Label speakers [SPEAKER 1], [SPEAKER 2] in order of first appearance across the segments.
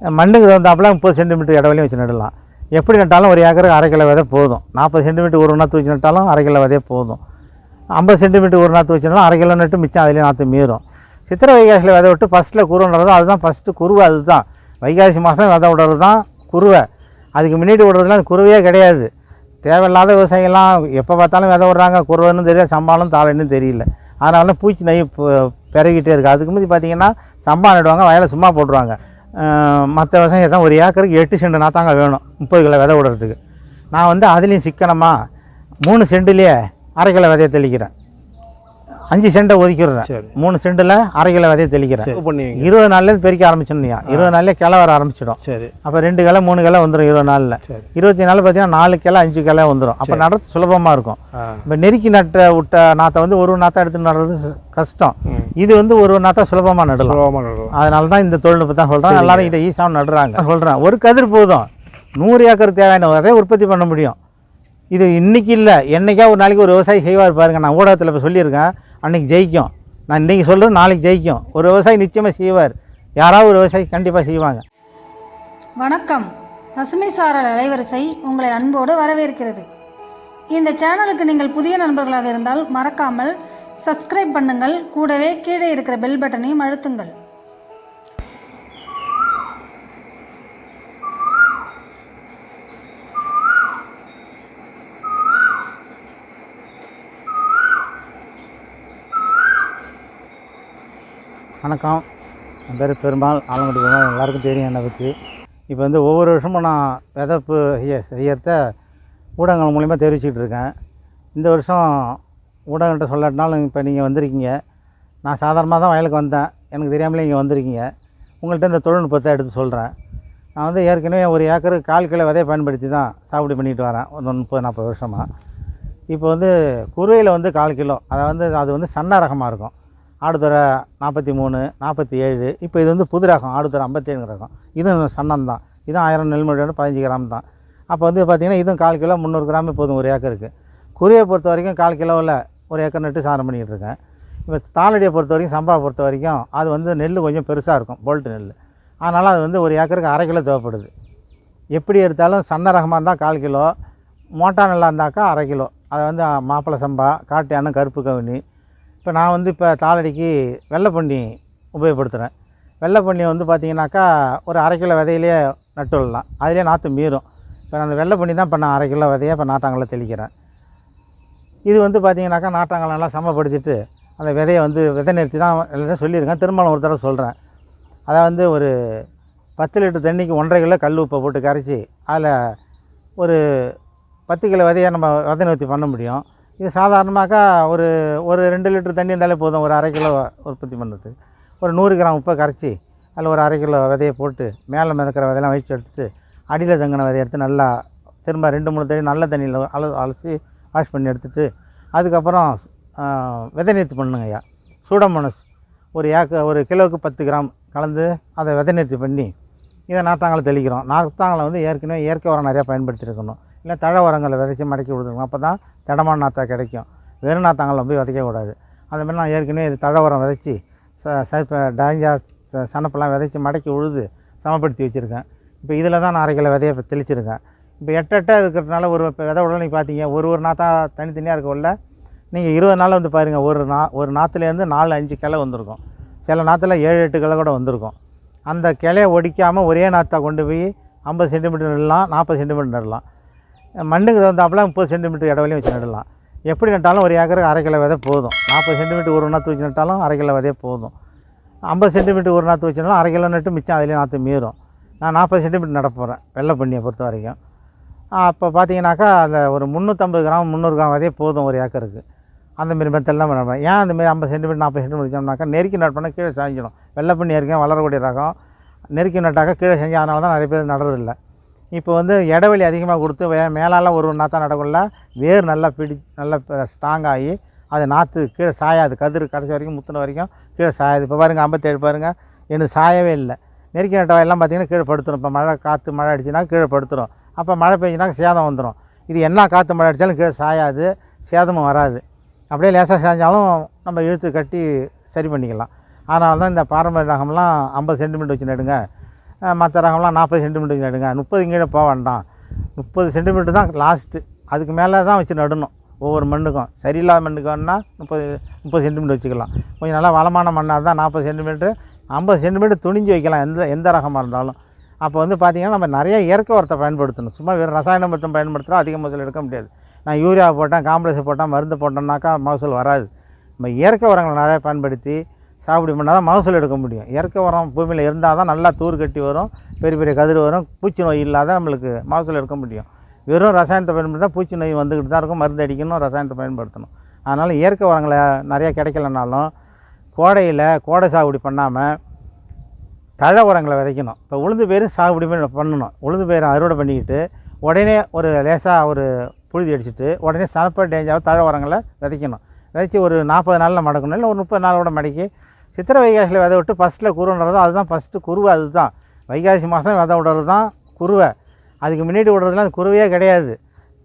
[SPEAKER 1] மண்ணுக்கு தகுந்தாப்பில் முப்பது சென்டிமீட்டர் இடவெளியும் வச்சு நடலாம் எப்படி நட்டாலும் ஒரு ஏக்கருக்கு அரை கிலோ விதை போதும். நாற்பது சென்டிமீட்டர் ஒரு நாற்று வச்சு நட்டாலும் அரை கிலோ விதையே போதும். ஐம்பது சென்டிமீட்டர் ஒரு நாற்று வச்சுனாலும் அரை கிலோ நட்டு மிச்சம் அதிலே நாற்று மீறும். சித்திரை வைகாசியில் விதை விட்டு ஃபஸ்ட்டில் குருவை நடுறது அதுதான் ஃபஸ்ட்டு குருவை அதுதான். வைகாசி மாதம் விதை விடுறது தான் குருவை. அதுக்கு முன்னாடி விடுறதுலாம் அது குருவையே கிடையாது. தேவையில்லாத விவசாயிகள்லாம் எப்போ பார்த்தாலும் விதை விடுறாங்க. குருவைன்னு தெரியல சம்பாலும் தாளைன்னு தெரியல. அதனால பூச்சி நெய் பு- பெருகிட்டே இருக்குது அதுக்கு முந்தி பார்த்தீங்கன்னா சம்பா நடுவாங்க வயலை சும்மா போட்டுருவாங்க. மற்ற விவசாயம் தான் ஒரு ஏக்கருக்கு எட்டு சென்ட் நாத்தாங்க வேணும் முப்பது கிலோ விதை விடுறதுக்கு. நான் வந்து அதுலேயும் சிக்கனமாக மூணு சென்ட்லேயே அரை கிலோ விதையை தெளிக்கிறேன். அஞ்சு சென்ட்டை ஒதுக்கிடுறேன். மூணு சென்ட்டில் அரை கிலோ விதையை தெளிக்கிறேன். இருபது நாள்லேருந்து பெருக்க ஆரம்பிச்சிடணுயா இருபது நாள்லேயே கிளை வர ஆரம்பிச்சிடும்.
[SPEAKER 2] சரி.
[SPEAKER 1] அப்போ ரெண்டு கிளை மூணு கிளை வந்துடும் இருபது நாளில். இருபத்தி நாலு பார்த்தீங்கன்னா நாலு கிளை அஞ்சு கிளை வந்துடும் அப்போ நடுறது சுலபமாக இருக்கும். இப்போ நெருக்கி நட்ட விட்ட நாற்றை வந்து ஒரு நாற்றை எடுத்து நடுறது கஷ்டம். இது வந்து ஒரு நாற்றை சுலபமாக நடலாம்.
[SPEAKER 2] சுலபமாக நடலாம்.
[SPEAKER 1] அதனால தான் இந்த தொழில்நுட்பம் தான் சொல்கிறேன் எல்லாரும் இதை ஈஸியாக நடுறாங்க. சொல்கிறேன் ஒரு கதிர் போதும். நூறு ஏக்கர் தேவையான விதையை உற்பத்தி பண்ண முடியும். இது இன்னைக்கு இல்லை. என்னைக்கா ஒரு நாளைக்கு ஒரு விவசாயி செய்வார் பாருங்க. நான் ஊடகத்தில் இப்போ சொல்லியிருக்கேன். அன்னைக்கு ஜெயிக்கும். நான் இன்றைக்கி சொல்கிறது நாளைக்கு ஜெயிக்கும். ஒரு விவசாயி நிச்சயமாக செய்வார். யாராவது ஒரு விவசாயி கண்டிப்பாக செய்வாங்க.
[SPEAKER 3] வணக்கம். பசுமை சாரல் அலைவரிசை உங்களை அன்போடு வரவேற்கிறது. இந்த சேனலுக்கு நீங்கள் புதிய நண்பர்களாக இருந்தால் மறக்காமல் சப்ஸ்கிரைப் பண்ணுங்கள். கூடவே கீழே இருக்கிற பெல் பட்டனையும் அழுத்துங்கள்.
[SPEAKER 1] வணக்கம். என் பேர் பெருமாள். ஆலங்குடி பெருமாள். எல்லாருக்கும் தெரியும் என்னை பற்றி இப்போ வந்து ஒவ்வொரு வருஷமும் நான் விதப்பு செய்ய செய்யறத ஊடகங்கள் மூலிமா தெரிவிச்சிட்டு இருக்கேன். இந்த வருஷம் ஊடகங்கள்ட்ட சொல்லாட்டினாலும் இப்போ நீங்கள் வந்திருக்கீங்க. நான் சாதாரணமாக தான் வயலுக்கு வந்தேன். எனக்கு தெரியாமலே இங்கே வந்திருக்கீங்க. உங்கள்கிட்ட இந்த தொழில்நுட்பத்தை எடுத்து சொல்கிறேன். நான் வந்து ஏற்கனவே ஒரு ஏக்கருக்கு கால் கிலோ விதையை பயன்படுத்தி தான் சாகுபடி பண்ணிட்டு வரேன். ஒரு முப்பது நாற்பது வருஷமாக இப்போ வந்து குருவையில் வந்து கால் கிலோ. அதை வந்து அது வந்து சன்ன ரகமாக இருக்கும். ஆடுதுறை நாற்பத்தி மூணு நாற்பத்தி ஏழு. இப்போ இது வந்து புது ரகம். ஆடுதுறை ஐம்பத்தேழு ரகம். இதுவும் சன்னம் தான். இதுவும் ஆயிரம் நெல்மடியோட பதினஞ்சு கிராம் தான். அப்போ வந்து பார்த்திங்கன்னா இதுவும் கால் கிலோ முந்நூறு கிராம் போதும் ஒரு ஏக்கருக்கு. குருவியை பொறுத்த வரைக்கும் கால் கிலோவில் ஒரு ஏக்கர் நட்டு சாரம் பண்ணிக்கிட்டு இருக்கேன் இப்போ தாளடியை பொறுத்த வரைக்கும் சம்பா பொறுத்த வரைக்கும் அது வந்து நெல் கொஞ்சம் பெருசாக இருக்கும் போல்ட்டு நெல் அதனால் அது வந்து ஒரு ஏக்கருக்கு அரை கிலோ தேவைப்படுது. எப்படி எடுத்தாலும் சன்ன ரகமாக இருந்தால் கால் கிலோ மோட்டா நல்லா இருந்தாக்கா அரை கிலோ. அதை வந்து மாப்பிளை சம்பா காட்டு கருப்பு கவுனி. இப்போ நான் வந்து இப்போ தாளடிக்கு வெள்ளைப்பண்ணி உபயோகப்படுத்துகிறேன் வெள்ளைப்பண்ணி வந்து பார்த்தீங்கன்னாக்கா ஒரு அரை கிலோ விதையிலேயே நட்டு விடலாம். அதிலே நாற்று மீறும். இப்போ நான் அந்த வெள்ளைப்பண்ணி தான் இப்போ நான் அரை கிலோ விதையை இப்போ நாட்டாங்களை தெளிக்கிறேன். இது வந்து பார்த்தீங்கன்னாக்கா நாட்டாங்கலாம் சமப்படுத்திட்டு அந்த விதையை வந்து விதை நிறுத்தி தான் எல்லாரும் சொல்லியிருக்கேன். திரும்ப ஒரு தடவை சொல்கிறேன் அதை வந்து ஒரு பத்து லிட்டர் தண்ணிக்கு ஒன்றரை கிலோ கல் உப்பை போட்டு கரைச்சி அதில் ஒரு பத்து கிலோ விதையை நம்ம விதை நிறுத்தி பண்ண முடியும். இது சாதாரணமாக்கா ஒரு ஒரு ரெண்டு லிட்டர் தண்ணி இருந்தாலே போதும். ஒரு அரை கிலோ உற்பத்தி பண்ணுறது. ஒரு நூறு கிராம் உப்பை கரைச்சி அதில் ஒரு அரை கிலோ விதையை போட்டு மேலே மிதக்கிற விதையெல்லாம் வச்சு எடுத்துட்டு அடியில் தங்கின விதையை எடுத்து நல்லா திரும்ப ரெண்டு மூணு தண்ணி நல்ல தண்ணியில் அல அலசி வாஷ் பண்ணி எடுத்துட்டு அதுக்கப்புறம் விதை நிறுத்தி பண்ணுங்க ஐயா. சூடமோனஸ் ஒரு ஏக்க ஒரு கிலோவுக்கு பத்து கிராம் கலந்து அதை விதை நிறுத்தி பண்ணி இதை நாத்தாங்களை தெளிக்கிறோம். நாத்தாங்களை வந்து ஏற்கனவே இயற்கை உரம் நிறையா பயன்படுத்தியிருக்கணும் இல்லை தழை உரங்களை விதைச்சி மடக்கி கொடுத்துருக்கணும். அப்போ தான் திடமான நாத்தா கிடைக்கும். வெறும் நாத்தாங்களை போய் விதைக்கக்கூடாது அந்த மாதிரி நான் ஏற்கனவே இது தழை உரம் விதைச்சி ச ச டாஞ்சா சனப்பெல்லாம் விதைச்சி மடக்கி உழுது சமப்படுத்தி வச்சுருக்கேன். இப்போ இதில் தான் நான் அரை கிலோ விதையை தெளிச்சிருக்கேன். இப்போ எட்டெட்டாக இருக்கிறதுனால ஒரு இப்போ விதை உடனே நீங்கள் பார்த்தீங்க ஒரு ஒரு நாற்றாக தனித்தனியாக இருக்கக்குள்ள நீங்கள் இருபது நாள் வந்து பாருங்கள் ஒரு நா ஒரு நாற்றுலேருந்து நாலு அஞ்சு கிளை வந்திருக்கும். சில நாற்றுல ஏழு எட்டு கிளை கூட வந்திருக்கும். அந்த கிளையை ஒடிக்காமல் ஒரே நாற்றா கொண்டு போய் ஐம்பது சென்டிமீட்டர் நடலாம் நாற்பது சென்டிமீட்டர் நடலாம் மண்ணுக்கு தகுந்தாப்பில் முப்பது சென்டிமீட்டர் இடைவெளியும் வச்சு நடலாம் எப்படி நட்டாலும் ஒரு ஏக்கருக்கு அரை கிலோ விதை போதும். நாற்பது சென்டிமீட்டர் ஒரு நாற்று வச்சு நட்டாலும் அரை கிலோ விதையே போதும். ஐம்பது சென்டிமீட்டர் ஒரு நாற்று வச்சுனாலும் அரை கிலோ நட்டு மிச்சம் அதிலே நாற்று மீறும். நான் நாற்பது சென்டிமீட்டர் நட போகிறேன் வெள்ளை பண்ணியை பொறுத்த வரைக்கும். அப்போ பார்த்தீங்கன்னாக்கா அந்த ஒரு முந்நூற்றம்பது கிராம் முந்நூறு கிராம் வரையே போதும் ஒரு ஏக்கருக்கு. அந்த மாரி மெத்தட் தான் ஏன் அந்தமாரி ஐம்பது சென்டிமீட்டர் நாற்பது சென்டிமீட்டர் வச்சோம்னாக்கா நெருக்கி நட் பண்ணால் கீழே சாஞ்சிடும் வெள்ளை பண்ணி ஏற்கனவே வளரக்கூடிய ரகம். நெருக்கி நட்டாக்கா கீழே செஞ்சு அதனால தான் நிறைய பேர் நடுறதில்லை. இப்போ வந்து இடைவெளி அதிகமாக கொடுத்து வே மேலால ஒரு நாற்றா நடக்குள்ள வேர் நல்லா பிடி நல்லா ஸ்ட்ராங் ஆகி அது நாற்று கீழே சாயாது. கதிர் கடைசி வரைக்கும் முத்தின வரைக்கும் கீழே சாயாது. இப்போ பாருங்கள் ஐம்பத்தேழு பாருங்கள் எனக்கு சாயவே இல்லை. நெருக்கி நட்டவா எல்லாம் பார்த்தீங்கன்னா கீழே படுத்துரும். இப்போ மழை காற்று மழை அடிச்சுன்னா கீழே படுத்துரும். அப்போ மழை பெஞ்சினாக்க சேதம் வந்துடும் இது என்ன காற்று மழை அடித்தாலும் கீழே சாயாது சேதமும் வராது. அப்படியே லேசாக சாய்ஞ்சாலும் நம்ம இழுத்து கட்டி சரி பண்ணிக்கலாம். அதனால தான் இந்த பாரம்பரிய ரகம்லாம் ஐம்பது சென்டிமீட்டர் வச்சு நடுங்க. மற்ற ரகம்லாம் நாற்பது சென்டிமீட்டர் நடுங்க. முப்பது கீழே போக வேண்டாம். முப்பது சென்டிமீட்டர் தான் லாஸ்ட்டு. அதுக்கு மேலே தான் வச்சு நடணும். ஒவ்வொரு மண்ணுக்கும். சரியில்லாத மண்ணுக்கு வேணால் முப்பது முப்பது சென்டிமீட்டர் வச்சுக்கலாம். கொஞ்சம் நல்லா வளமான மண்ணாக இருந்தால் நாற்பது சென்டிமீட்டர் ஐம்பது சென்டிமீட்டர் துணிஞ்சு வைக்கலாம். எந்த எந்த ரகமாக இருந்தாலும். அப்போ வந்து பார்த்திங்கன்னா நம்ம நிறைய இயற்கை உரத்தை பயன்படுத்தணும். சும்மா வெறும் ரசாயன மருத்துவம் பயன்படுத்தினா அதிக மகசூல் எடுக்க முடியாது. நான் யூரியா போட்டேன் காம்ப்ளெக்ஸ் போட்டேன் மருந்து போட்டோம்னாக்கா மகசூல் வராது. நம்ம இயற்கை உரங்களை நிறையா பயன்படுத்தி சாகுபடி பண்ணால் தான் மகசூல் எடுக்க முடியும். இயற்கை உரம் பூமியில் இருந்தால் தான் நல்லா தூர் கட்டி வரும் பெரிய பெரிய கதிர் வரும் பூச்சி நோய் இல்லாத நம்மளுக்கு மகசூல் எடுக்க முடியும். வெறும் ரசாயனத்தை பயன்படுத்தினா பூச்சி நோய் வந்துக்கிட்டு தான் இருக்கும் மருந்து அடிக்கணும் ரசாயனத்தை பயன்படுத்தணும். அதனால் இயற்கை உரங்களை நிறையா கிடைக்கலனாலும் கோடையில் கோடை சாகுபடி பண்ணாமல் தழை உரங்களை விதைக்கணும். இப்போ உளுந்து பயிரும் சாகுபடி பண்ணி பண்ணணும். உளுந்து பயிரை அறுவடை பண்ணிக்கிட்டு உடனே ஒரு லேசாக ஒரு புழுதி அடிச்சுட்டு உடனே சனப்ப டேஞ்சாக தழை உரங்களை விதைக்கணும். விதைச்சி ஒரு நாற்பது நாளில் மடக்கணும். இல்லை ஒரு முப்பது நாளோட மடக்கி சித்திரை வைகாசியில் விதை விட்டு ஃபஸ்ட்டில் குருன்றது அதுதான் ஃபஸ்ட்டு குருவை அதுதான். வைகாசி மாதம் விதை விடுறது தான் குருவை. அதுக்கு முன்னாடி விடுறதுலாம் அது குருவையே கிடையாது.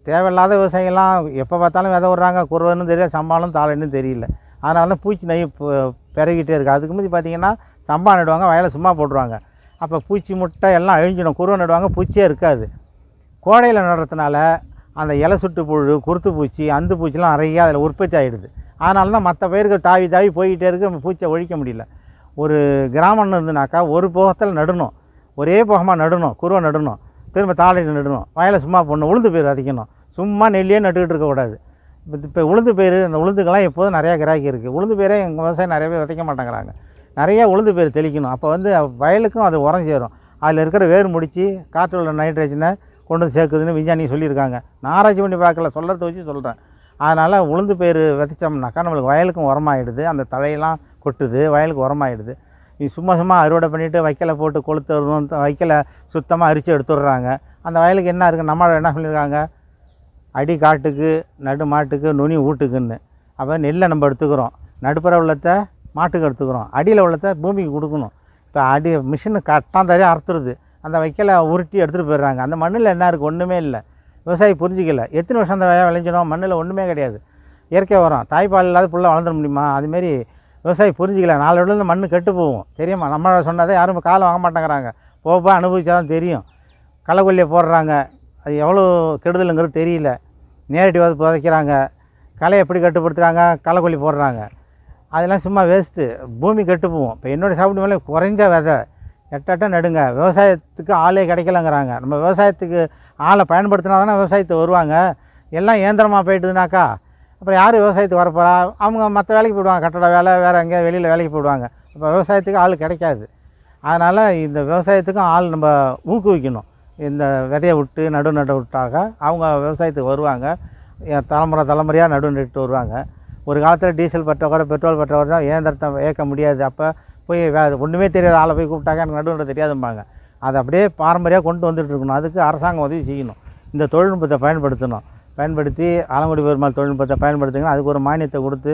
[SPEAKER 1] தேவையில்லாத விவசாயிகள்லாம் எப்போ பார்த்தாலும் விதை விட்றாங்க. குருவன்னு தெரியல சம்பாலும் தாளன்னு தெரியல. அதனால தான் பூச்சி நெய் பெருகிட்டே இருக்குது அதுக்கு முந்தி பார்த்தீங்கன்னா சம்பா நடுவாங்க வயலை சும்மா போட்டுருவாங்க. அப்போ பூச்சி முட்டை எல்லாம் அழிஞ்சிடும். குருவை நடுவாங்க பூச்சியே இருக்காது. கோடையில் நடுறதுனால அந்த இலை சுட்டு புழு குருத்து பூச்சி அந்த பூச்சிலாம் நிறையா அதில் உற்பத்தி ஆகிடுது அதனால தான் மற்ற பயிர்கள் தாவி தாவி போய்கிட்டே இருக்கு. பூச்சியை ஒழிக்க முடியல. ஒரு கிராமம்னு இருந்துனாக்கா ஒரு போகத்தில் நடணும். ஒரே போகமாக நடணும். குருவை நடணும். திரும்ப தாளையில் நடணும். வயலை சும்மா போடணும். உளுந்து பயிர் விதைக்கணும். சும்மா நெல்லியே நட்டுக்கிட்டு இருக்கக்கூடாது. இப்போ இப்போ உளுந்து பயிர் அந்த உளுந்துக்கெல்லாம் எப்போதும் நிறையா கிராக்கி இருக்குது உளுந்து பயிரே எங்கள் விவசாயம் நிறைய பேர் விதைக்க மாட்டேங்கிறாங்க. நிறைய உளுந்து பயிர் தெளிக்கணும். அப்போ வந்து வயலுக்கும் அது உரம் சேரும். அதில் இருக்கிற வேர் முடித்து காற்றில் உள்ள நைட்ரஜனை கொண்டு வந்து சேர்க்குதுன்னு விஞ்ஞானி சொல்லியிருக்காங்க. நான் ஆராய்ச்சி பண்ணி பார்க்கல. சொல்கிறத வச்சு சொல்கிறேன் அதனால் உளுந்து பயிர் விதைச்சோம்னாக்கா நம்மளுக்கு வயலுக்கும் உரமாயிடுது. அந்த தழையெல்லாம் கொட்டுது. வயலுக்கு உரமாயிடுது. நீ சும்மா சும்மா அறுவடை பண்ணிவிட்டு வைக்கலை போட்டு கொளுத்து வைக்கலை சுத்தமாக அரிச்சு எடுத்துடுறாங்க. அந்த வயலுக்கு என்ன இருக்குது நம்ம என்ன சொல்லியிருக்காங்க? அடி காட்டுக்கு நடு மாட்டுக்கு நுனி வீட்டுக்குன்னு அப்போ நெல்லை நம்ம எடுத்துக்கிறோம். நடுப்புற உள்ளத்தை மாட்டுக்கு எடுத்துக்கிறோம். அடியில் உள்ளத்தை பூமிக்கு கொடுக்கணும். இப்போ அடி மிஷினு கட்டாந்தரையாக அறுத்துருது. அந்த வைக்கலை உருட்டி எடுத்துகிட்டு போயிடுறாங்க. அந்த மண்ணில் என்ன இருக்குது ஒன்றுமே இல்லை. விவசாயி புரிஞ்சிக்கல. எத்தனை வருஷம் அந்த வய விளைஞ்சிடும் மண்ணில் ஒன்றுமே கிடையாது. இயற்கை உரம். தாய்ப்பால் இல்லாத புள்ள வளர்ந்துட முடியுமா? அதுமாரி விவசாயி புரிஞ்சிக்கல. நாலு மண் கெட்டு போகும். தெரியுமா? நம்ம சொன்னதை யாரும் காலை வாங்க மாட்டேங்கிறாங்க. போக போக அனுபவிச்சா தான் தெரியும். களைக்கொல்லியை போடுறாங்க. அது எவ்வளோ கெடுதலுங்கிறது தெரியல. நேரடி புதைக்கிறாங்க. களை எப்படி கட்டுப்படுத்துகிறாங்க களைக்கொல்லி போடுறாங்க. அதெல்லாம் சும்மா வேஸ்ட்டு பூமி கெட்டு போவோம் இப்போ என்னுடைய சாப்பிட்டு மேலே குறைஞ்ச விதை. எட்டட்ட நடுங்க. விவசாயத்துக்கு ஆளே கிடைக்கலங்கிறாங்க. நம்ம விவசாயத்துக்கு ஆளை பயன்படுத்தினா தானே விவசாயத்துக்கு வருவாங்க. எல்லாம் இயந்திரமாக போயிட்டுதுனாக்கா அப்புறம் யார் விவசாயத்துக்கு வரப்போறா? அவங்க மற்ற வேலைக்கு போயிடுவாங்க. கட்டட வேலை வேறு எங்கேயா வெளியில் வேலைக்கு போயிடுவாங்க. இப்போ விவசாயத்துக்கு ஆள் கிடைக்காது. அதனால் இந்த விவசாயத்துக்கும் ஆள் நம்ம ஊக்குவிக்கணும். இந்த விதையை விட்டு நடு நட விட்டாக அவங்க விவசாயத்துக்கு வருவாங்க. தலைமுறை தலைமுறையாக நடு நட்டு வருவாங்க. ஒரு காலத்தில் டீசல் பற்றவரை பெட்ரோல் பற்றவரை தான் இயந்திரத்தை இயக்க முடியாது. அப்போ போய் வே ஒன்றுமே தெரியாத ஆளை போய் கூப்பிட்டாங்க. எனக்கு நடு தெரியாதும்பாங்க. அதை அப்படியே பாரம்பரியாக கொண்டு வந்துட்டு இருக்கணும். அதுக்கு அரசாங்கம் உதவி செய்யணும். இந்த தொழில்நுட்பத்தை பயன்படுத்தணும். பயன்படுத்தி ஆலங்குடி பெருமாள் தொழில்நுட்பத்தை பயன்படுத்திங்கன்னா அதுக்கு ஒரு மானியத்தை கொடுத்து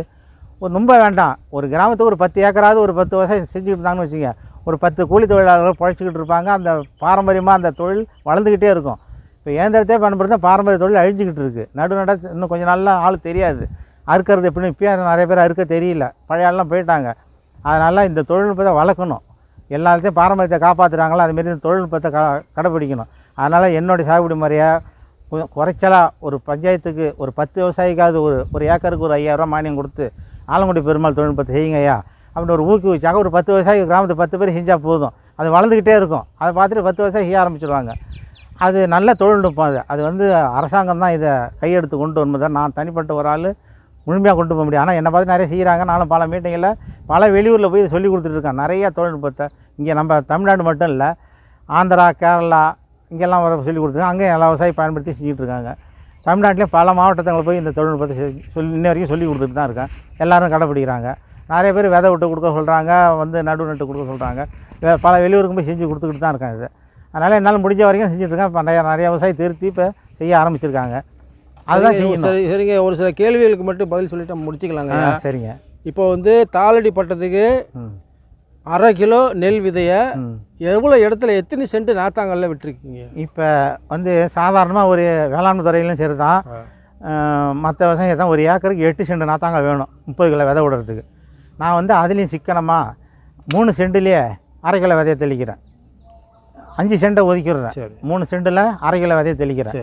[SPEAKER 1] ஒரு ரொம்ப வேண்டாம். ஒரு கிராமத்துக்கு ஒரு பத்து ஏக்கராவது ஒரு பத்து விவசாயம் செஞ்சுக்கிட்டு இருந்தாங்கன்னு வச்சுங்க ஒரு பத்து கூலி தொழிலாளர்கள் பழைச்சிக்கிட்டு இருப்பாங்க. அந்த பாரம்பரியமாக அந்த தொழில் வளர்ந்துக்கிட்டே இருக்கும். இப்போ இயந்திரத்தையே பயன்படுத்த பாரம்பரிய தொழில் அழிஞ்சிக்கிட்டு இருக்குது நடு நட இன்னும் கொஞ்சம் நல்லா ஆள் தெரியாது. அறுக்கிறது எப்படின்னு இப்போயும் நிறைய பேர் அறுக்க தெரியல. பழைய ஆள்லாம் போயிட்டாங்க. அதனால் இந்த தொழில்நுட்பத்தை வளர்க்கணும். எல்லாத்தையும் பாரம்பரியத்தை காப்பாற்றுறாங்களோ அதுமாரி இந்த தொழில்நுட்பத்தை க கடைப்பிடிக்கணும் அதனால் என்னுடைய சாகுபடி முறையாக குறைச்சலாக ஒரு பஞ்சாயத்துக்கு ஒரு பத்து விவசாயிக்காவது ஒரு ஒரு ஏக்கருக்கு ஒரு ஐயாயிரரூவா மானியம் கொடுத்து ஆலங்குடி பெருமாள் தொழில்நுட்பத்தை செய்யுங்க ஐயா அப்படின்னு ஒரு ஊக்குவிச்சாங்க ஒரு பத்து விவசாயி கிராமத்து பத்து பேர் செஞ்சால் போதும். அது வளர்ந்துக்கிட்டே இருக்கும். அதை பார்த்துட்டு பத்து விவசாயி செய்ய ஆரம்பிச்சிடுவாங்க அது நல்ல தொழில்நுட்பம் அது. அது வந்து அரசாங்கம் தான் இதை கையெடுத்து கொண்டு வரும்போது நான் தனிப்பட்ட ஒரு ஆள் முழுமையாக கொண்டு போக முடியும். ஆனால் என்னை பார்த்து நிறைய செய்கிறாங்க. நானும் பல மீட்டிங்கில் பல வெளியூரில் போய் இதை சொல்லி கொடுத்துட்ருக்கேன் நிறைய தொழில்நுட்பத்தை. இங்கே நம்ம தமிழ்நாடு மட்டும் இல்லை ஆந்திரா கேரளா இங்கெல்லாம் வர சொல்லி கொடுத்துருக்காங்க. அங்கே எல்லா விவசாயம் பயன்படுத்தி செஞ்சுட்டு இருக்காங்க. தமிழ்நாட்டிலே பல மாவட்டத்தில் போய் இந்த தொழில்நுட்பத்தை சொல்லி இன்ன வரைக்கும் சொல்லி கொடுத்துட்டு தான் இருக்கேன். எல்லோரும் கடைப்பிடிக்கிறாங்க. நிறைய பேர் விதை விட்டு கொடுக்க சொல்கிறாங்க வந்து நடு நட்டு கொடுக்க சொல்கிறாங்க பல வெளியூருக்கு போய் செஞ்சு கொடுத்துக்கிட்டு தான் இருக்கேன் இது. அதனால் என்னால் முடிஞ்ச வரைக்கும் செஞ்சுட்ருக்கேன் இப்போ நிறைய நிறைய விவசாயி திருத்தி இப்போ செய்ய ஆரம்பிச்சிருக்காங்க. அதுதான் செய்யணும்.
[SPEAKER 2] சரி சரிங்க. ஒரு சில கேள்விகளுக்கு மட்டும் பதில் சொல்லிட்டு முடிச்சுக்கலாங்க.
[SPEAKER 1] சரிங்க.
[SPEAKER 2] இப்போ வந்து தாளடி பட்டத்துக்கு அரை கிலோ நெல் விதையை எவ்வளோ இடத்துல எத்தனை சென்ட் நாத்தாங்கல்ல விட்டுருக்கீங்க?
[SPEAKER 1] இப்போ வந்து சாதாரணமாக ஒரு வேளாண்மை துறையிலும் சரி தான் மற்ற விவசாயம் தான் ஒரு ஏக்கருக்கு எட்டு சென்ட் நாத்தாங்க வேணும். முப்பது கிலோ விதை விடுறதுக்கு. நான் வந்து அதுலேயும் சிக்கனமாக மூணு சென்ட்லேயே அரை கிலோ விதையை தெளிக்கிறேன். அஞ்சு சென்ட்டை ஒதுக்கிடுறேன். மூணு சென்ட்டில் அரை கிலோ விதையை தெளிக்கிறேன்.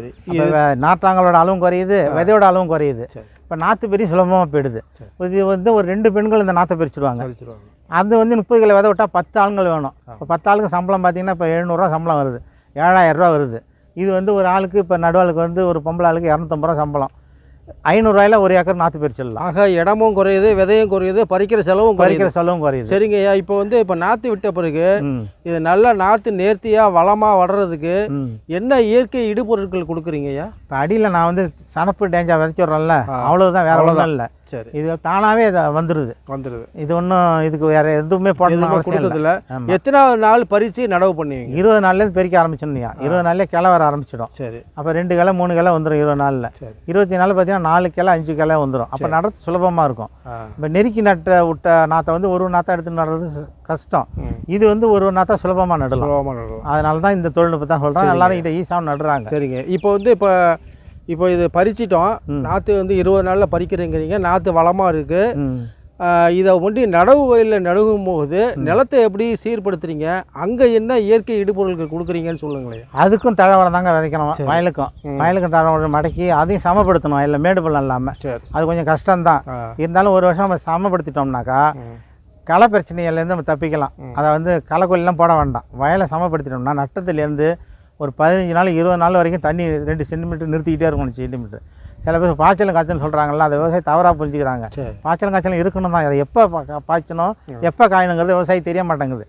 [SPEAKER 1] நாற்றாங்களோட அளவும் குறையுது விதையோட அளவும் குறையுது. இப்போ நாற்று பிரி சுலபமாக போயிடுது. இது வந்து ஒரு ரெண்டு பெண்கள் இந்த நாற்றை பிரிச்சுடுவாங்க அது வந்து முப்பது கிலோ விதை விட்டால் பத்து ஆளுங்கள் வேணும். இப்போ பத்து ஆளுக்கு சம்பளம் பார்த்தீங்கன்னா இப்போ எழுநூறுவா சம்பளம் வருது. ஏழாயிரரூவா வருது. இது வந்து ஒரு ஆளுக்கு இப்போ நடுவாளுக்கு வந்து ஒரு பொம்பளை ஆளுக்கு இரநூத்தம்பது ரூபா சம்பளம். ஐநூறுரூவாயில் ஒரு ஏக்கர் நாற்று பிரிச்சிடலாம்
[SPEAKER 2] ஆக இடமும் குறையுது விதையும் குறையுது பறிக்கிற செலவும்
[SPEAKER 1] பறிக்கிற செலவும் குறையுது.
[SPEAKER 2] சரிங்க ஐயா இப்போ வந்து இப்போ நாற்று விட்ட பிறகு இது நல்லா நாற்று நேர்த்தியாக வளமாக வளர்றதுக்கு என்ன இயற்கை இடுபொருட்கள் கொடுக்குறீங்க ஐயா?
[SPEAKER 1] இப்போ அடியில் நான் வந்து சனப்பு டேஞ்சா விதைச்சிடுறோம்ல
[SPEAKER 2] ஆ.
[SPEAKER 1] அவ்வளவுதான் வேற ஒன்றும் இல்லை.
[SPEAKER 2] சரி.
[SPEAKER 1] இது தானாகவே இது வந்துடுது
[SPEAKER 2] வந்துடுது
[SPEAKER 1] இது ஒன்றும் இதுக்கு வேற எதுவுமே போடணும்
[SPEAKER 2] கொடுக்கறதில்ல. எத்தனாவது நாள் பறித்து நடவு பண்ணுவீங்க?
[SPEAKER 1] இருபது நாள்லேருந்து பெருக்க ஆரம்பிச்சிடணுயா இருபது நாள்லேயே கிளை வர ஆரம்பிச்சிடும்.
[SPEAKER 2] சரி.
[SPEAKER 1] அப்போ ரெண்டு கிளை மூணு கிளை வந்துடும் இருபது நாளில்.
[SPEAKER 2] சரி.
[SPEAKER 1] இருபத்தி நாள் பார்த்தீங்கன்னா நாலு கிளை அஞ்சு கிளை வந்துடும் அப்போ நடத்து சுலபமாக இருக்கும். இப்போ நெருக்கி நட்ட விட்ட நாற்றை வந்து ஒரு ஒரு நாற்றா எடுத்து நடுறது கஷ்டம். இது வந்து ஒரு ஒரு நாற்றா சுலபமாக நடலாம்.
[SPEAKER 2] சுலபமாக நடலாம்.
[SPEAKER 1] அதனால தான் இந்த தொழில்நுட்பம் தான் சொல்கிறேன் எல்லாரும் இதை ஈஸியாக நடுறாங்க.
[SPEAKER 2] சரிங்க. இப்போ வந்து இப்போ இப்போ இது பறிச்சிட்டோம். நாற்று வந்து இருபது நாளில் பறிக்கிறீங்கிறீங்க. நாற்று வளமாக இருக்குது இதை ஒண்டி நடவு வயலில் நடுகும் போது நிலத்தை எப்படி சீர்படுத்துறீங்க? அங்கே என்ன இயற்கை இடுபொருட்கள் கொடுக்குறீங்கன்னு சொல்லுங்களேன்.
[SPEAKER 1] அதுக்கும் தழை உரம் தாங்க விதைக்கணும். வயலுக்கும். வயலுக்கும் தழை உரம் மடக்கி அதையும் சமப்படுத்தணும். இல்லை மேடு பள்ளம் இல்லாமல் அது கொஞ்சம் கஷ்டம்தான். இருந்தாலும் ஒரு வருஷம் நம்ம சமப்படுத்திட்டோம்னாக்கா. களை பிரச்சனையிலேருந்து நம்ம தப்பிக்கலாம். அதை வந்து களைக்கொல்லாம் போட வேண்டாம். வயலை சமப்படுத்திட்டோம்னா நட்டத்துலேருந்து ஒரு பதினஞ்சு நாள் இருபது நாள் வரைக்கும் தண்ணி ரெண்டு சென்டிமீட்டர் நிறுத்திக்கிட்டே இருக்கணும் சென்டிமீட்டர் சில பேர் பாய்ச்சலும் காய்ச்சல் சொல்கிறாங்கல்ல அதை விவசாயி தவறாக புரிஞ்சுக்கிறாங்க. பாய்ச்சலும் காய்ச்சலும் இருக்கணும் தான். அதை எப்போ பாய்ச்சணும் எப்போ காயணுங்கிறது விவசாயி தெரிய மாட்டேங்குது.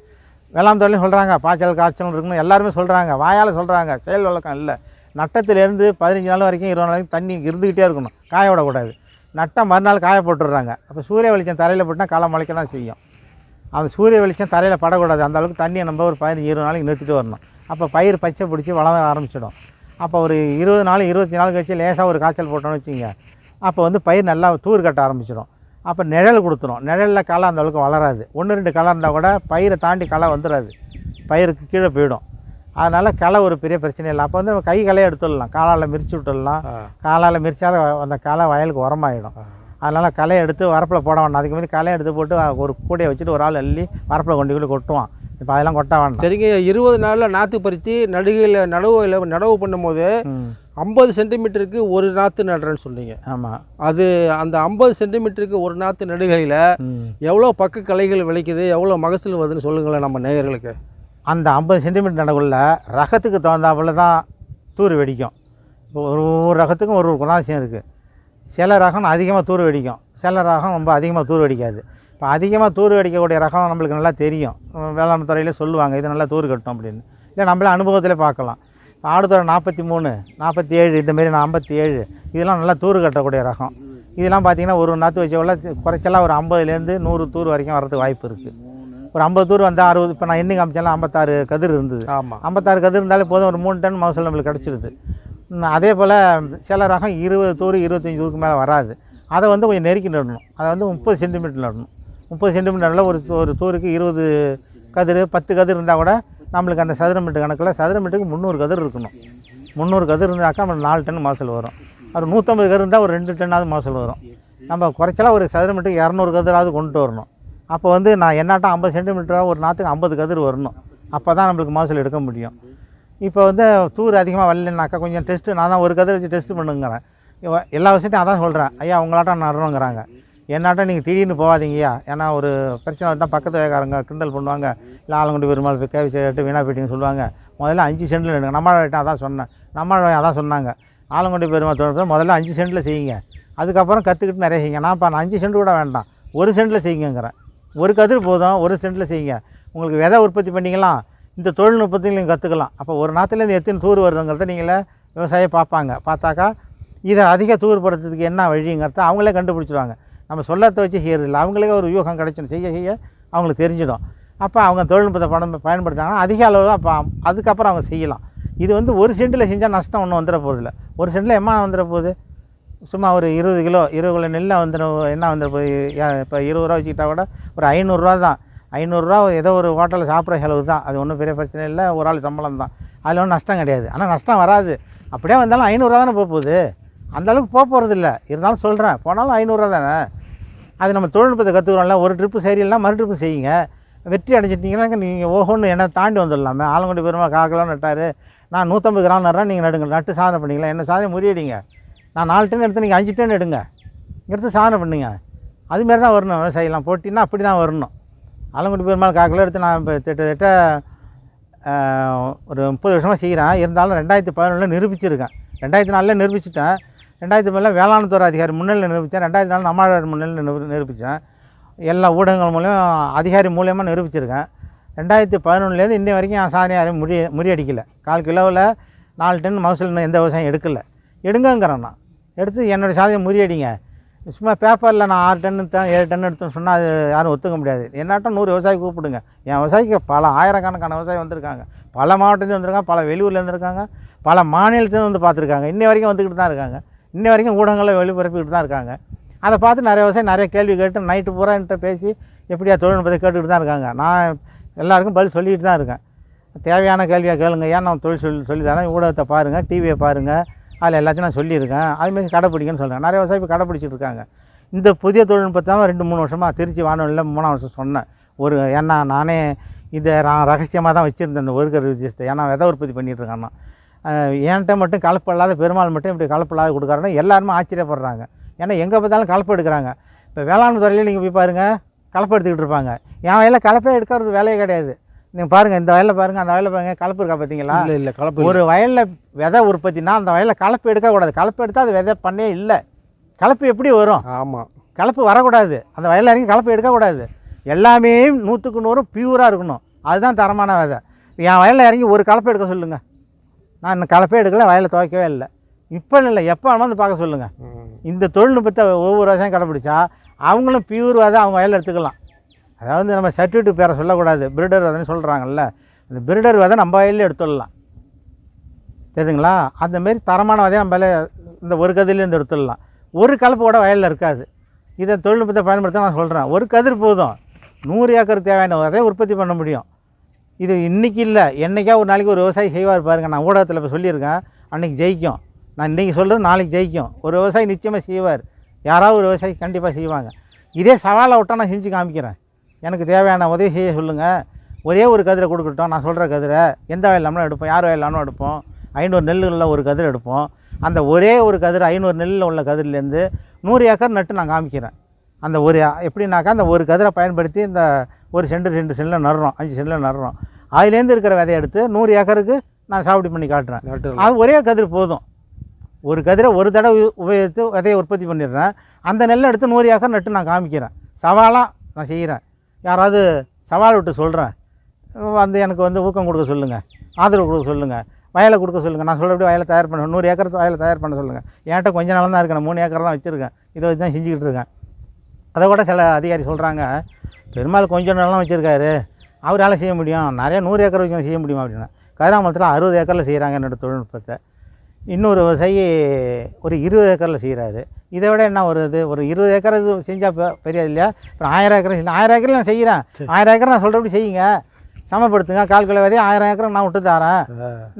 [SPEAKER 1] வேளாண் தொழிலும் சொல்கிறாங்க பாய்ச்சல் காய்ச்சல் இருக்கணும் எல்லாருமே சொல்கிறாங்க வாயால் சொல்கிறாங்க செயல் வழக்கம் இல்லை. நட்டத்துலேருந்து பதினஞ்சு நாள் வரைக்கும் இருபது நாள் வரைக்கும் தண்ணி இருந்துக்கிட்டே இருக்கணும் காய விடக்கூடாது. நட்டை மறுநாள் காய போட்டுடுறாங்க. அப்போ சூரிய வெளிச்சம் தரையில் போட்டால் களை முளைக்க தான் செய்யும். அந்த சூரிய வெளிச்சம் தரையில் படக்கூடாது. அந்த அளவுக்கு தண்ணியை நம்ம ஒரு பதினஞ்சு இருபது நாளைக்கு நிறுத்திட்டு வரணும். அப்போ பயிர் பச்சை பிடிச்சி வளர ஆரம்பிச்சிடும். அப்போ ஒரு இருபது நாள் இருபத்தி நாள் கழிச்சு லேசாக ஒரு காய்ச்சல் போட்டோம்னு வச்சுங்க அப்போ வந்து பயிர் நல்லா தூர் கட்ட ஆரம்பிச்சிடும். அப்போ நிழல் கொடுத்துரும். நிழலில் களை அந்த அளவுக்கு வளராது. ஒன்று ரெண்டு களை இருந்தால் கூட பயிரை தாண்டி களை வந்துடாது பயிருக்கு கீழே போயிடும். அதனால் களை ஒரு பெரிய பிரச்சனை இல்லை. அப்போ வந்து நம்ம கை களையை எடுத்துடலாம். காலால் மிரிச்சு விட்டுடலாம். காலால் மிரிச்சாத அந்த களை வயலுக்கு உரமாயிடும். அதனால் களையை எடுத்து வரப்பில் போட வேண்டாம். அதுக்கு முன்னாடி களையை எடுத்து போட்டு ஒரு கூடையை வச்சுட்டு ஒரு ஆள் அள்ளி வரப்பில் கொண்டு போய் கொட்டுவான். இப்போ அதெல்லாம் கொட்ட வேண்டாம்.
[SPEAKER 2] சரிங்க இருபது நாளில் நாற்று பறித்து நடுகையில் நடவு நடவு பண்ணும்போது ஐம்பது சென்டிமீட்டருக்கு ஒரு நாற்று நடுறேன்னு சொன்னீங்க.
[SPEAKER 1] ஆமாம்
[SPEAKER 2] அது அந்த ஐம்பது சென்டிமீட்டருக்கு ஒரு நாற்று நடுகையில் எவ்வளோ பக்க களைகள் விளைக்குது எவ்வளோ மகசூல் வருதுன்னு சொல்லுங்களேன் நம்ம நேயர்களுக்கு.
[SPEAKER 1] அந்த ஐம்பது சென்டிமீட்டர் நடக்குள்ள ரகத்துக்கு தகுந்தாப்புல தான் தூர் வெடிக்கும். இப்போ ஒரு ஒரு ரகத்துக்கும் ஒரு ஒரு குணாதிசயம் இருக்குது சில ரகம் அதிகமாக தூர் வெடிக்கும். சில ரகம் ரொம்ப அதிகமாக தூர் வெடிக்காது. இப்போ அதிகமாக தூர் வெடிக்கக்கூடிய ரகம் நம்மளுக்கு நல்லா தெரியும். வேளாண் துறையில் சொல்லுவாங்க இது நல்லா தூர் கட்டும் அப்படின்னு. இல்லை நம்மளே அனுபவத்தில் பார்க்கலாம். ஆடுதுறை நாற்பத்தி மூணு நாற்பத்தி ஏழு இந்தமாரி நான் ஐம்பத்தி ஏழு இதெல்லாம் நல்லா தூர் கட்டக்கூடிய ரகம். இதெல்லாம் பார்த்தீங்கன்னா ஒரு நாற்று வச்சவள்ள குறைச்சலாம் ஒரு ஐம்பதுலேருந்து நூறு தூர் வரைக்கும் வரதுக்கு வாய்ப்பு இருக்குது ஒரு ஐம்பது தூர் வந்தால் அறுபது இப்போ நான் எண்ணி காமிச்சாலும் ஐம்பத்தாறு கதிர் இருந்தது.
[SPEAKER 2] ஆமாம்
[SPEAKER 1] ஐம்பத்தாறு கதிர் இருந்தாலே போதும் ஒரு மூணு டன் மகசூல் நம்மளுக்கு கிடச்சிடுது ம், அதே போல் சில ரகம் இருபது தூர் இருபத்தஞ்சி தூருக்கு மேலே வராது. அதை வந்து கொஞ்சம் நெருக்கி நடணும். அதை வந்து முப்பது சென்டிமீட்டர் நடணும். முப்பது சென்டிமீட்டரில் ஒரு ஒரு தூருக்கு இருபது கதிர் பத்து கதிர் இருந்தால் கூட நம்மளுக்கு அந்த சதுர மீட்டர் கணக்கில் சதுர மீட்டருக்கு முந்நூறு கதிர் இருக்கணும். முந்நூறு கதிர் இருந்தாக்கா நம்ம நாலு டன் மகசூல் வரும். ஒரு நூற்றம்பது கதிர் இருந்தால் ஒரு ரெண்டு டன்னாவது மகசூல் வரும். நம்ம குறைச்சலாக ஒரு சதுர மீட்டருக்கு இரநூறு கதிராவது கொண்டு வரணும். அப்போ வந்து நான் என்னாட்டம் ஐம்பது சென்டிமீட்டராக ஒரு நாற்றுக்கு ஐம்பது கதிர் வரணும். அப்போ தான் நம்மளுக்கு மகசூல் எடுக்க முடியும். இப்போ வந்து தூர் அதிகமாக வரலனாக்கா கொஞ்சம் டெஸ்ட்டு நான் தான் ஒரு கதிர் வச்சு டெஸ்ட் பண்ணுங்கிறேன். எல்லா விஷயத்தையும் அதான் சொல்கிறேன் ஐயா உங்களாட்டம் நடணுங்கிறாங்க. என்னாட்ட நீங்கள் திடீர்னு போகாதீங்கய்யா. ஏன்னா ஒரு பிரச்சனை தான் பக்கத்து வேகாரங்க கிண்டல் பண்ணுவாங்க. இல்லை ஆலங்குடி பெருமாள் கேவி சேட்டு வீணா போயிட்டீங்கன்னு சொல்லுவாங்க. முதல்ல அஞ்சு சென்டில் எடுங்க நம்ம அதான் சொன்னேன். நம்ம அதான் சொன்னாங்க. ஆலங்குடி பெருமாள் தொழில் முதல்ல அஞ்சு சென்டில் செய்யுங்க. அதுக்கப்புறம் கற்றுக்கிட்டு நிறைய செய்யுங்க. நான் இப்போ நான் அஞ்சு சென்ட் கூட வேண்டாம். ஒரு சென்டில் செய்யுங்கிறேன் ஒரு கதிர் போதும். ஒரு சென்டில் செய்யுங்க. உங்களுக்கு விதை உற்பத்தி பண்ணிக்கலாம். இந்த தொழில்நுட்பத்தையும் நீங்கள் கற்றுக்கலாம் அப்போ ஒரு நாற்றுலேருந்து எத்தனை தூர் வருதுங்கிறத நீங்களே விவசாயம் பார்ப்பாங்க. பார்த்தாக்கா இதை அதிக தூர்படுத்துறதுக்கு என்ன வழிங்கிறத அவங்களே கண்டுபிடிச்சிடுவாங்க நம்ம சொல்லத்தை வச்சு செய்கிறதில்ல அவங்களுக்கே ஒரு யூகம் கிடைச்சிடும். செய்ய செய்ய அவங்களுக்கு தெரிஞ்சிடும். அப்போ அவங்க தொழில்நுட்பத்தை படம் பயன்படுத்தாங்கன்னா அதிக அளவில் அப்போ அதுக்கப்புறம் அவங்க செய்யலாம். இது வந்து ஒரு சென்ட்டில் செஞ்சால் நஷ்டம் ஒன்றும் வந்துட போகிறதில்ல ஒரு சென்ட்டில் எம்மா வந்துட போகுது? சும்மா ஒரு இருபது கிலோ இருபது கிலோ நெல்லை வந்துடும் என்ன வந்துட போகுது? இப்போ இருபது ரூபா வச்சுக்கிட்டா கூட ஒரு ஐநூறுரூவா தான். ஐநூறுரூவா ஏதோ ஒரு ஹோட்டலில் சாப்பிட்ற செலவு தான். அது ஒன்றும் பெரிய பிரச்சனை இல்லை. ஒரு ஆள் சம்பளம் தான். அதில் ஒன்றும் நஷ்டம் கிடையாது. ஆனால் நஷ்டம் வராது. அப்படியே வந்தாலும் ஐநூறுரூவா தானே போக போகுது? அந்த அளவுக்கு போக போகிறது இல்லை இருந்தாலும் சொல்கிறேன் போனாலும் ஐநூறுரூவா தானே? அது நம்ம தொழில்நுட்பத்தை கற்றுக்குறோம்ல ஒரு ட்ரிப்பு சரியில்லைனா மறு ட்ரிப்பு செய்யுங்க. வெற்றி அடைஞ்சிட்டிங்கன்னா நீங்கள் ஓஹோன்னு என்ன தாண்டி வந்துடலாமே. ஆலங்குடி பெருமாள் காக்கலாம் நட்டார். நான் நூற்றம்பது கிராம் நடுறேன் நீங்கள் நடுங்க. நட்டு சாதனை பண்ணிங்களா? என்ன சாதனை? முறியடிங்க. நான் நாலு டன் எடுத்து நீங்கள் அஞ்சு டன் எடுங்க. எடுத்து சாதனை பண்ணுங்க. அதுமாரி தான் வரணும் விவசாயிலாம் போட்டின்னா அப்படி தான் வரணும். ஆலங்குடி பெருமாள் கால் எடுத்து நான் இப்போ கிட்டத்தட்ட ஒரு முப்பது வருஷமாக செய்கிறேன் இருந்தாலும் ரெண்டாயிரத்தி பதினொன்றில் நிரூபிச்சிருக்கேன். ரெண்டாயிரத்தி நாலில் நிரூபிச்சிட்டேன். ரெண்டாயிரத்தி பதினில் வேளாண் துறை அதிகாரி முன்னிலை நிரூபித்தேன். ரெண்டாயிரத்தி நாலு நம்மாழ்வார் முன்னிலை நிரூபி நிரூபித்தேன் எல்லா ஊடகங்கள் மூலியம் அதிகாரி மூலியமாக நிரூபிச்சிருக்கேன். ரெண்டாயிரத்தி பதினொன்றுலேருந்து இன்னை வரைக்கும் என் சாதனை யாரையும் முறிய முறியடிக்கலை. கால் கிலோவில் நாலு டன் மகசூல் எந்த விவசாயம் எடுக்கலை. எடுங்கங்கிறேன் நான். எடுத்து என்னோடய சாதனையை முறியடிங்க. சும்மா பேப்பரில் நான் ஆறு டன் எடுத்தேன் ஏழு டன் எடுத்தேன்னு சொன்னால் அது யாரும் ஒத்துக்க முடியாது. என்னாட்டம் நூறு விவசாயி கூப்பிடுங்க. என் விவசாயிக்கு பல ஆயிரக்கணக்கான விவசாயி வந்திருக்காங்க. பல மாவட்டத்துலேருந்து வந்திருக்காங்க பல வெளியூர்லேருந்து இருக்காங்க பல மாநிலத்துலேருந்து வந்து பார்த்துருக்காங்க. இன்னை வரைக்கும் வந்துக்கிட்டு தான் இருக்காங்க. இன்ன வரைக்கும் ஊடகங்களில் வெளிப்பரப்பிக்கிட்டு தான் இருக்காங்க. அதை பார்த்து நிறைய விவசாயம் நிறைய கேள்வி கேட்டு நைட்டு பூரா என்கிட்ட பேசி எப்படியா தொழில்நுட்பத்தை கேட்டுக்கிட்டு தான் இருக்காங்க. நான் எல்லாருக்கும் பதில் சொல்லிக்கிட்டு தான் இருக்கேன். தேவையான கேள்வியாக கேளுங்க. ஏன் நான் தொழில் சொல்லி சொல்லி தரேன் ஊடகத்தை பாருங்கள் டிவியை பாருங்கள் அதில் எல்லாத்தையும் நான் சொல்லியிருக்கேன். அதுமாரி கடைப்பிடிங்கன்னு சொல்கிறேன் நிறைய விவசாயி இப்போ கடைப்பிடிச்சிட்டு இருக்காங்க. இந்த புதிய தொழில்நுட்பத்தை தான் ரெண்டு மூணு வருஷமாக திருச்சி வானொலியில் மூணாம் வருஷம் சொன்னேன். ஒரு ஏன்னா நானே இதை நான் ரகசியமாக தான் வச்சுருந்தேன் இந்த ஒருக்கர் விஷயத்தை ஏன்னா விதை உற்பத்தி பண்ணிட்டு நான் என்கிட்ட மட்டும் கலப்பு இல்லாத பெருமாள் மட்டும் இப்படி கலப்பு இல்லாத கொடுக்குறாருன்னா எல்லாருமே ஆச்சரியப்படுறாங்க. ஏன்னா எங்கே பார்த்தாலும் கலப்பு எடுக்கிறாங்க. இப்போ வேளாண் துறையில் நீங்கள் போய் பாருங்கள் கலப்பு எடுத்துக்கிட்டு இருப்பாங்க. என் வயலில் கலப்பே எடுக்கிறது வேலையே கிடையாது. நீங்கள் பாருங்கள் இந்த வயலில் பாருங்கள் அந்த வயலில் பாருங்கள் கலப்பு இருக்கா பார்த்தீங்களா?
[SPEAKER 2] இல்லை இல்லை கலப்பு
[SPEAKER 1] ஒரு வயலில் விதை உற்பத்தினா அந்த வயலில் கலப்பு எடுக்கக்கூடாது கலப்பு எடுத்தால் அது விதை பண்ணே இல்லை. கலப்பு எப்படி வரும்?
[SPEAKER 2] ஆமாம்
[SPEAKER 1] கலப்பு வரக்கூடாது. அந்த வயலில் இறங்கி கலப்பு எடுக்கக்கூடாது எல்லாமே நூற்றுக்கு நூறு பியூராக இருக்கணும். அதுதான் தரமான விதை. என் வயலில் இறங்கி ஒரு கலப்பை எடுக்க சொல்லுங்கள் நான் இன்னும் கலப்பே எடுக்கல வயலில் துவைக்கவே இல்லை. இப்போ இல்லை. எப்போ வந்து பார்க்க சொல்லுங்கள் இந்த தொழில்நுட்பத்தை ஒவ்வொரு விவசாயம் கடைப்பிடிச்சா அவங்களும் பியூர் விதை அவங்க வயலில் எடுத்துக்கலாம். அதாவது நம்ம சர்டிஃபிகேட் பேரை சொல்லக்கூடாது. பிரிடர் விதைன்னு சொல்கிறாங்கல்ல அந்த பிரிடர் விதை நம்ம வயலில் எடுத்துடலாம். தெரியுதுங்களா? அந்த மாரி தரமான விதையை நம்ம வயல்ல இந்த ஒரு கதிலேருந்து எடுத்துடலாம். ஒரு கலப்பு கூட வயலில் இருக்காது. இதை தொழில்நுட்பத்தை பயன்படுத்த நான் சொல்கிறேன் ஒரு கதிர் போதும். நூறு ஏக்கர் தேவையான விதையை உற்பத்தி பண்ண முடியும். இது இன்றைக்கி இல்லை. என்றைக்கா ஒரு நாளைக்கு ஒரு விவசாயி செய்வார் பாருங்க. நான் ஊடகத்தில் இப்போ சொல்லியிருக்கேன். அன்றைக்கி ஜெயிக்கும். நான் இன்றைக்கி சொல்கிறது நாளைக்கு ஜெயிக்கும். ஒரு விவசாயி நிச்சயமாக செய்வார். யாராவது ஒரு விவசாயி கண்டிப்பாக செய்வாங்க. இதே சவாலை விட்டால் நான் செஞ்சு காமிக்கிறேன். எனக்கு தேவையான உதவி செய்ய சொல்லுங்கள் ஒரே ஒரு கதிரை கொடுக்கட்டும். நான் சொல்கிற கதிரை எந்த வயலாமலும் எடுப்போம். யார் வயலாமலும் எடுப்போம். ஐநூறு நெல்லுகளில் ஒரு கதிர் எடுப்போம். அந்த ஒரே ஒரு கதிர் ஐநூறு நெல்லில் உள்ள கதிர்லேருந்து நூறு ஏக்கர் நட்டு நான் காமிக்கிறேன். அந்த ஒரு எப்படின்னாக்கா அந்த ஒரு கதிரை பயன்படுத்தி இந்த ஒரு சென்ட் ரெண்டு சென்டில் நடுறோம். அஞ்சு சென்டில் நடுறோம். அதுலேருந்து இருக்கிற விதையை எடுத்து நூறு ஏக்கருக்கு நான் சாகுபடி பண்ணி காட்டுறேன். அது ஒரே கதிர் போதும். ஒரு கதிரை ஒரு தடவை உபயோகித்து விதையை உற்பத்தி பண்ணிடுறேன். அந்த நெல்லை எடுத்து நூறு ஏக்கர் நட்டு நான் காமிக்கிறேன். சவாலாக நான் செய்கிறேன். யாராவது சவால் விட்டு சொல்கிறேன் வந்து எனக்கு வந்து ஊக்கம் கொடுக்க சொல்லுங்கள் ஆதரவு கொடுக்க சொல்லுங்கள் வயலை கொடுக்க சொல்லுங்கள் நான் சொல்கிறபடி வயலை தயார் பண்ண நூறு ஏக்கர் வயலை தயார் பண்ண சொல்லுங்கள் என்கிட்ட கொஞ்ச நாள் தான் இருக்கு நான் மூணு ஏக்கர் தான் வச்சுருக்கேன். இதை வச்சு தான் செஞ்சுக்கிட்டு இருக்கேன். அதை கூட சில அதிகாரி சொல்கிறாங்க பெருமாள் கொஞ்சம் நிலம் வச்சுருக்காரு. அவரால் செய்ய முடியும். நிறைய நூறு ஏக்கர் வரைக்கும் செய்ய முடியுமா அப்படின்னா. கதிராமலத்தில் அறுபது ஏக்கரில் செய்கிறாங்க என்னோட தொழில்நுட்பத்தை. இன்னொரு விவசாயி ஒரு இருபது ஏக்கரில் செய்கிறாரு. இதை விட என்ன ஒரு இது? ஒரு இருபது ஏக்கர் இது செஞ்சால் பெரிய இல்லையா? அப்புறம் ஆயிரம் ஏக்கர் செய்யலாம். ஆயிரம் ஏக்கர் நான் செய்கிறேன். ஆயிரம் ஏக்கர் நான் சொல்கிறபடி செய்யுங்க. சமப்படுத்துங்க. கால் கிலோ விதையை ஆயிரம் ஏக்கர் நான் விட்டு தரேன்.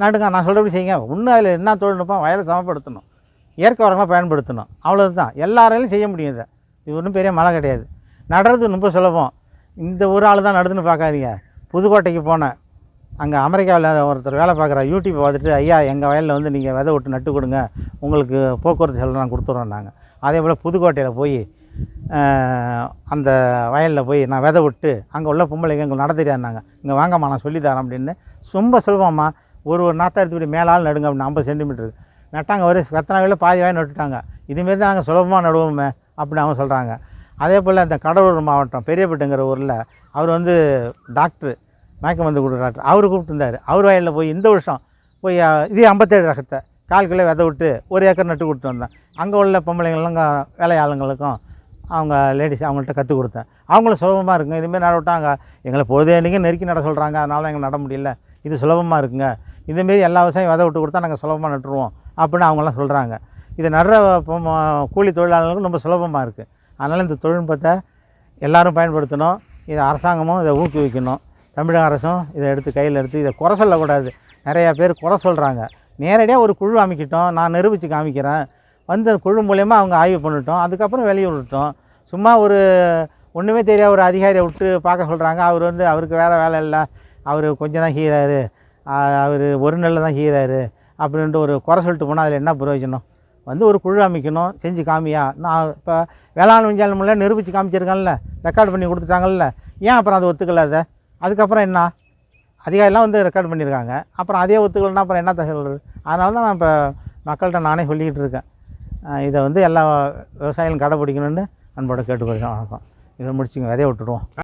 [SPEAKER 1] நடுங்க நான் சொல்கிறபடி செய்யுங்க. இன்னும் அதில் என்ன தொழில்நுட்பம்? வயலை சமப்படுத்தணும். இயற்கை உரங்களை பயன்படுத்தணும். அவ்வளவுதான். எல்லாராலையும் செய்ய முடியும் இதை. இது ஒன்றும் பெரிய மழை கிடையாது. நடுறது ரொம்ப சுலபம். இந்த ஒரு ஆள் தான் நடுதுன்னு பார்க்காதீங்க. புதுக்கோட்டைக்கு போனேன். அங்கே அமெரிக்காவில் ஒருத்தர் வேலை பார்க்குற யூடியூப் பார்த்துட்டு ஐயா எங்கள் வயலில் வந்து நீங்கள் விதை விட்டு நட்டு கொடுங்க. உங்களுக்கு போக்குவரத்து செலவு நான் கொடுத்துட்றோம் நாங்கள் அதே போல் புதுக்கோட்டையில் போய் அந்த வயலில் போய் நான் விதை விட்டு அங்கே உள்ள பொம்பளைங்க எங்களுக்கு நட தெரியாதுனாங்க இங்கே வாங்கம்மா நான் சொல்லித்தரேன் அப்படின்னு. ரொம்ப சுலபம்மா ஒரு ஒரு நாற்றை படி மேலால் நடுங்க அப்படின்னு ஐம்பது சென்டிமீட்டருக்கு நட்டாங்க ஒரு கத்தனாவில் பாதி வாய் நட்டுட்டாங்க. இதுமாரி தான் நாங்கள் சுலபமாக நடுவோமே அப்படின்னு அவங்க சொல்கிறாங்க அதே போல் அந்த கடலூர் மாவட்டம் பெரியப்பட்டுங்கிற ஊரில் அவர் வந்து டாக்டர் மயக்கம் வந்து கொடுக்குற டாக்டர் அவர் கூப்பிட்டுருந்தார். அவர் வயலில் போய் இந்த வருஷம் போய் இதே ஐம்பத்தேழு ரகத்தை கால் கிலோ விதை விட்டு ஒரு ஏக்கர் நட்டு கொடுத்து வந்தேன். அங்கே உள்ள பொம்பளைங்களும் அங்கே வேலையாளுங்களுக்கும் அவங்க லேடிஸ் அவங்கள்ட்ட கற்றுக் கொடுத்தேன். அவங்களும் சுலபமாக இருக்குங்க. இதுமாரி நட விட்டாங்க எங்களை பொழுதே நீங்கள் நெருக்கி நட சொல்கிறாங்க அதனால தான் நட முடியல. இது சுலபமாக இருக்குங்க. இதுமாரி எல்லா விவசாயம் விதை விட்டு கொடுத்தா நாங்கள் சுலபமாக நட்டுருவோம் அப்படின்னு அவங்களாம் சொல்கிறாங்க இது நடுற கூலி தொழிலாளர்களுக்கும் ரொம்ப சுலபமாக இருக்குது அதனால் இந்த தொழில்நுட்பத்தை எல்லோரும் பயன்படுத்தணும். இதை அரசாங்கமும் இதை ஊக்குவிக்கணும். தமிழக அரசும் இதை எடுத்து கையில் எடுத்து இதை குறை சொல்லக்கூடாது. நிறையா பேர் குறை சொல்கிறாங்க நேரடியாக ஒரு குழு அமைக்கிட்டோம். நான் நிரூபித்து காமிக்கிறேன். வந்து அந்த குழு மூலயமா அவங்க ஆய்வு பண்ணட்டும். அதுக்கப்புறம் வெளியே விட்டுட்டோம். சும்மா ஒரு ஒன்றுமே தெரியாத ஒரு அதிகாரியை விட்டு பார்க்க சொல்கிறாங்க அவர் வந்து அவருக்கு வேறு வேலை இல்லை. அவர் கொஞ்சம் தான் ஹீராரு. அவர் ஒரு நெல்லில் தான் ஹீராரு. அப்படின்ட்டு ஒரு குறை சொல்லிட்டு போனால் அதில் என்ன பிரயோஜனம்? வந்து ஒரு குழு அமைக்கணும். செஞ்சு காமியா? நான் இப்போ வேளாண் விஞ்ஞானமில் நிரூபித்து காமிச்சிருக்காங்கல்ல ரெக்கார்ட் பண்ணி கொடுத்துட்டாங்கல்ல. ஏன் அப்புறம் அதை ஒத்துக்கல அதை? அதுக்கப்புறம் என்ன? அதிகாரிலாம் வந்து ரெக்கார்ட் பண்ணியிருக்காங்க. அப்புறம் அதே ஒத்துக்கலன்னா அப்புறம் என்ன தகவல்? அதனால தான் நான் இப்போ மக்கள்கிட்ட நானே சொல்லிக்கிட்டு இருக்கேன். இதை வந்து எல்லா விவசாயிகளும் கடைப்பிடிக்கணும்னு அன்போட கேட்டுக்கொள்கிறேன். வணக்கம். இதை முடிச்சுங்க விதைய விட்டுடுவோம்.